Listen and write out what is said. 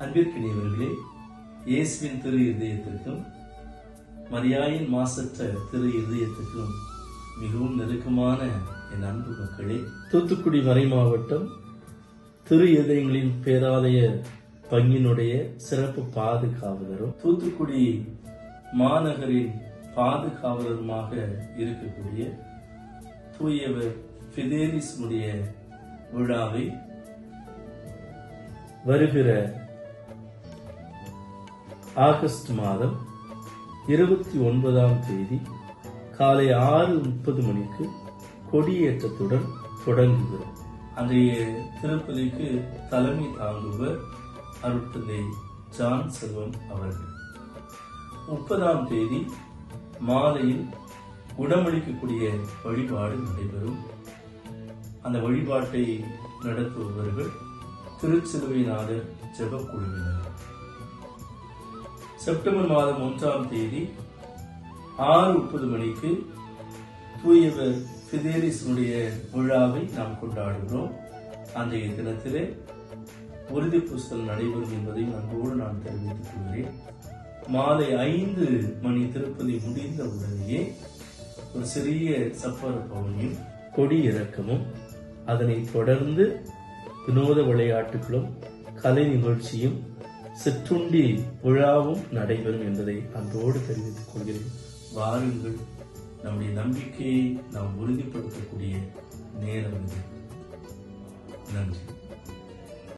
அன்பிற்கினியவர்களே இயேசுவின் திரு இருதயத்திற்கும் மரியாயின் மாசற்ற திரு இருதயத்திற்கும் மிகவும் நெருக்கமான என் அன்பு மக்களே தூத்துக்குடி மறை மாவட்டம் திரு இதயங்களின் பேராலய பங்கினுடைய சிறப்பு பாதுகாவலரும் தூத்துக்குடி மாநகரின் பாதுகாவலருமாக இருக்கக்கூடிய தூயவர் பிதேலிஸ்னுடைய விழாவை வருகிற ஆகஸ்ட் மாதம் இருபத்தி ஒன்பதாம் தேதி காலை ஆறு முப்பது மணிக்கு கொடியேற்றத்துடன் தொடங்குகிறோம். அன்றைய திருப்பலிக்கு தலைமை தாங்குவர் அருட்தந்தை ஜான் செல்வம் அவர்கள். முப்பதாம் தேதி மாலையில் உடமளிக்கக்கூடிய வழிபாடு நடைபெறும். அந்த வழிபாட்டை நடத்துபவர்கள் திருச்சிலுவைநாதர் ஜெப குழுவினர் செப்டம்பர் மாதம் ஒன்றாம் தேதி ஆறு முப்பது மணிக்கு தூயவர் பிதேலிஸுடைய விழாவை நாம் கொண்டாடுகிறோம். அன்றைய தினத்திலே உறுதி பூசல் நடைபெறும் என்பதையும் அன்போடு நான் தெரிவித்துக் கொள்கிறேன். மாலை ஐந்து மணி திருப்பதி முடிந்த உடனேயே ஒரு சிறிய சப்பர பவனியும் கொடி இறக்கமும் அதனைத் தொடர்ந்து வினோத விளையாட்டுகளும் கலை நிகழ்ச்சியும் சிற்றுண்டி விழாவும் நடைபெறும் என்பதை அன்போடு தெரிவித்துக் கொள்கிறேன். வாருங்கள் நம்முடைய நம்பிக்கையை நாம் உறுதிப்படுத்தக்கூடிய நேரம் இது. நன்றி.